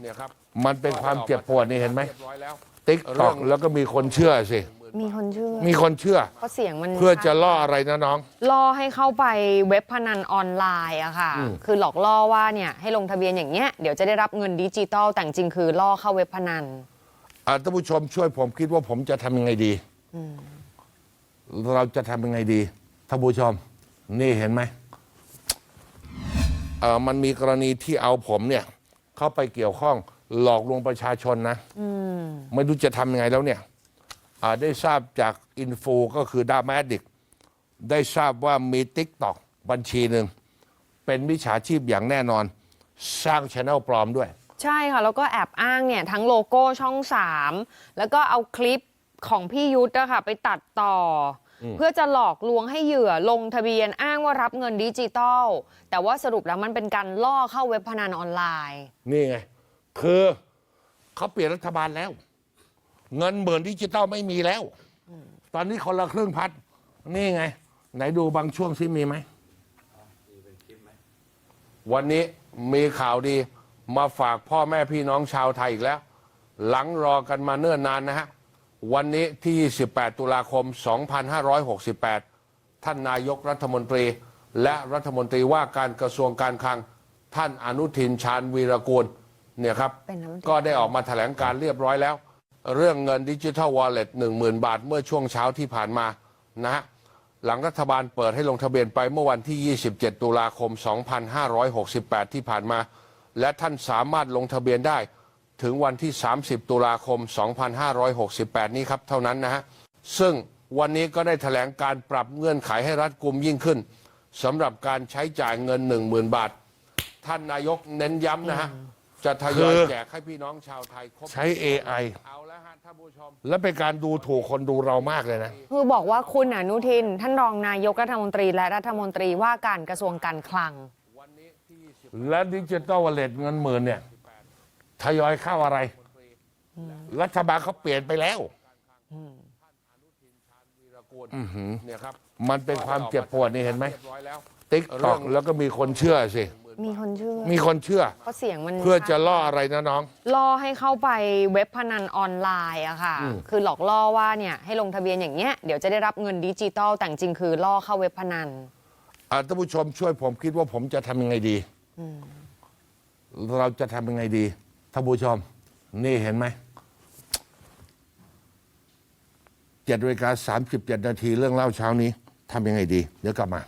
เนี่ยครับมันเป็นความเจ็บปวดนี่เห็นไหมรียบร้อยแล้ว ติ๊กตอกแล้วก็มีคนเชื่อสิ มีคนเชื่อมีคนเชื่อ เพราะเสียงมันเพื่อจะล่ออะไรนะน้อง ล่อให้เข้าไปเว็บพนันออนไลน์อะค่ะอืมคือหลอกล่อว่าเนี่ยให้ลงทะเบียนอย่างเงี้ยเดี๋ยวจะได้รับเงินดิจิตอลแต่จริงๆคือล่อเข้าเว็บพนัน อ่าท่านผู้ชมช่วยผมคิดว่าผมจะทำยังไงดี เราจะทำยังไงดีท่านผู้ชม นี่เห็นไหมเออมันมีกรณีที่เอาผมเนี่ย เข้าไปเกี่ยวข้องหลอกลวงประชาชนนะไม่รู้จะทำยังไงแล้วเนี่ยอ่าได้ทราบจากอินฟูก็คือดาแมดิกได้ทราบว่ามีติ๊กตอกบัญชีหนึ่ง เป็นมิจฉาชีพอย่างแน่นอน สร้างช anel ปลอมด้วย ใช่ค่ะ แล้วก็แอบอ้างเนี่ย ทั้งโลโก้ช่อง3แล้วก็เอาคลิปของพี่ยุทธอะค่ะไปตัดต่ออ เพื่อจะหลอกลวงให้เหยื่อลงทะเบียนอ้างว่ารับเงินดิจิตอลแต่ว่าสรุปแล้วมันเป็นการล่อเข้าเว็บพนันออนไลน์นี่ไงคือเขาเปลี่ยนรัฐบาลแล้ว เงินหมื่นดิจิตอลไม่มีแล้ว ตอนนี้คนละครึ่งพัด นี่ไง ไหนดูบางช่วงซิมีไหม วันนี้มีข่าวดีมาฝากพ่อแม่พี่น้องชาวไทยอีกแล้ว หลังรอกันมาเนิ่นนานนะฮะ วันนี้ที่ 28 ตุลาคม 2568 ท่านนายกรัฐมนตรี และรัฐมนตรีว่าการกระทรวงการคลัง ท่านอนุทินชาญวีรกูลเนี่ยครับ เป็นรัฐมนตรีก็ได้ออกมาแถลงการเรียบร้อยแล้ว เรื่องเงินดิจิทัลวอลเล็ต1 0,000บาทเมื่อช่วงเช้าที่ผ่านมานะฮะหลังรัฐบาลเปิดให้ลงทะเบียนไปเมื่อวันที่ 27 ตุลาคม 2568 ที่ผ่านมา และท่านสามารถลงทะเบียนได้ ถึงวันที่ 30 ตุลาคม 2568 นี้ครับเท่านั้นนะฮะ ซึ่งวันนี้ก็ได้แถลงการปรับเงื่อนไขให้รัดกุมยิ่งขึ้นสำหรับการใช้จ่ายเงิน 10,000 บาท ท่านนายกเน้นย้ำนะฮะ จะทยอยคือแจกให้พี่น้องชาวไทยครบใช้ AI เอาแล้วฮะท่านผู้ชม และเป็นการดูถูกคนดูเรามากเลยนะ คือบอกว่าคุณอนุทิน ท่านรองนายกรัฐมนตรี และรัฐมนตรีว่าการกระทรวงการคลัง และดิจิตอลวอลเล็ตเงินหมื่นเนี่ย ทยอยเข้าอะไร รัฐบาลเขาเปลี่ยนไปแล้วเนี่ยครับมันเป็นความเจ็บปวดนี่เห็นไหมรียบร้อยแล้วติ๊กตอกแล้วก็มีคนเชื่อสิ มีคนเชื่อมีคนเชื่อ เพราะเสียงมันเพื่อจะล่ออะไรนะน้อง ล่อให้เข้าไปเว็บพนันออนไลน์อะค่ะคือหลอกล่อว่าเนี่ยให้ลงทะเบียนอย่างเงี้ยเดี๋ยวจะได้รับเงินดิจิตอลแต่จริงๆคือล่อเข้าเว็บพนัน อ่าท่านผู้ชมช่วยผมคิดว่าผมจะทำยังไงดี เราจะทำยังไงดี ท่านผู้ชม นี่เห็นไหมเจ็ดนาฬิกาสามสิบเจ็ดนาทีเรื่องเล่าเช้านี้ทำยังไงดี เดี๋ยวกลับมา